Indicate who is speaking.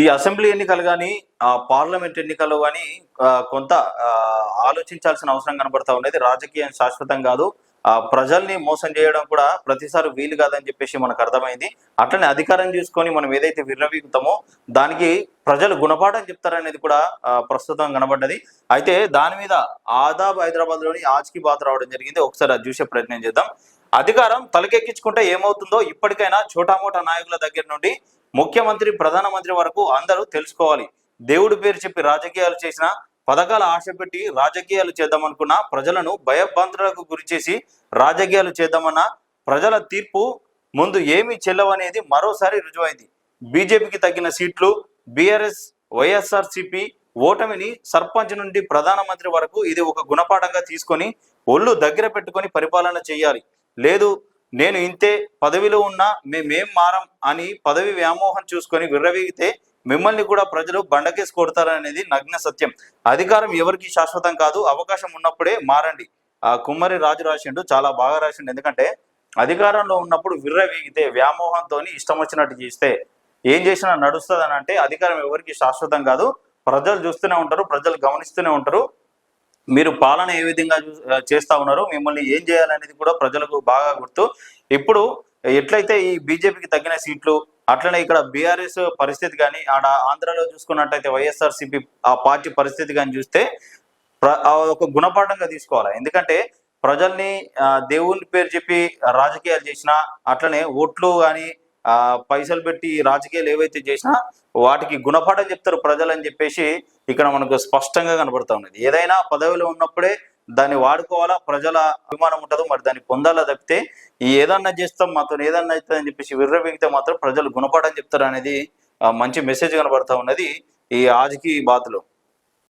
Speaker 1: ఈ అసెంబ్లీ ఎన్నికలు కానీ ఆ పార్లమెంట్ ఎన్నికలు కానీ కొంత ఆలోచించాల్సిన అవసరం కనబడతా ఉన్నది. రాజకీయం శాశ్వతం కాదు. ఆ ప్రజల్ని మోసం చేయడం కూడా ప్రతిసారి వీలు కాదని చెప్పేసి మనకు అర్థమైంది. అట్లనే అధికారం చూసుకొని మనం ఏదైతే విర్రవీగుతామో దానికి ప్రజలు గుణపాఠం చెప్తారనేది కూడా ప్రస్తుతం కనబడ్డది. అయితే దాని మీద ఆదాబ్ హైదరాబాద్లోని ఆజ్కి బాత్ రావడం జరిగింది. ఒకసారి అది చూసే ప్రయత్నం చేద్దాం. అధికారం తలకెక్కించుకుంటే ఏమవుతుందో ఇప్పటికైనా చోటామోటా నాయకుల దగ్గర నుండి ముఖ్యమంత్రి ప్రధానమంత్రి వరకు అందరూ తెలుసుకోవాలి. దేవుడి పేరు చెప్పి రాజకీయాలు చేసిన పథకాల ఆశ పెట్టి రాజకీయాలు చేద్దామనుకున్న ప్రజలను భయభ్రాంతులకు గురి చేసి రాజకీయాలు చేద్దామన్న ప్రజల తీర్పు ముందు ఏమీ చెల్లవనేది మరోసారి రుజువైంది. బీజేపీకి తగ్గిన సీట్లు బీఆర్ఎస్ వైఎస్ఆర్సిపి ఓటమిని సర్పంచ్ నుండి ప్రధానమంత్రి వరకు ఇది ఒక గుణపాఠంగా తీసుకొని ఒళ్ళు దగ్గర పెట్టుకొని పరిపాలన చేయాలి. లేదు నేను ఇంతే పదవిలో ఉన్నా మేమేం మారం అని పదవి వ్యామోహం చూసుకొని విర్రవీగితే మిమ్మల్ని కూడా ప్రజలు బండకేసి కొడతారనేది నగ్న సత్యం. అధికారం ఎవరికి శాశ్వతం కాదు అవకాశం ఉన్నప్పుడే మారండి. ఆ కుమ్మరి రాజు రాసిండు చాలా బాగా రాసిండు. ఎందుకంటే అధికారంలో ఉన్నప్పుడు విర్రవీగితే వ్యామోహంతో ఇష్టం వచ్చినట్టు చేస్తే ఏం చేసినా నడుస్తుంది అని అంటే అధికారం ఎవరికి శాశ్వతం కాదు. ప్రజలు చూస్తూనే ఉంటారు ప్రజలు గమనిస్తూనే ఉంటారు. మీరు పాలన ఏ విధంగా చేస్తా ఉన్నారు మిమ్మల్ని ఏం చేయాలనేది కూడా ప్రజలకు బాగా గుర్తు. ఇప్పుడు ఎట్లయితే ఈ బీజేపీకి తగ్గిన సీట్లు అట్లనే ఇక్కడ బీఆర్ఎస్ పరిస్థితి కానీ ఆడ ఆంధ్రాలో చూసుకున్నట్టయితే వైఎస్ఆర్సీపీ ఆ పార్టీ పరిస్థితి కానీ చూస్తే ఒక గుణపాఠంగా తీసుకోవాలి? ఎందుకంటే ప్రజల్ని దేవుని పేరు చెప్పి రాజకీయాలు చేసినా అట్లనే ఓట్లు కానీ పైసలు పెట్టి రాజకీయాలు ఏవైతే చేసినా వాటికి గుణపాఠం చెప్తారు ప్రజలు అని చెప్పేసి ఇక్కడ మనకు స్పష్టంగా కనబడతా ఉన్నది. ఏదైనా పదవిలో ఉన్నప్పుడే దాన్ని వాడుకోవాలా? ప్రజల అభిమానం ఉంటుందో మరి దాన్ని పొందాలా తప్పితే ఏదన్నా చేస్తాం మాతో ఏదన్నా అవుతుంది అని చెప్పేసి విర్రవీగితే మాత్రం ప్రజలు గుణపాఠం చెప్తారు అనేది మంచి మెసేజ్ కనబడతా ఉన్నది ఈ ఆజ్కి బాతులో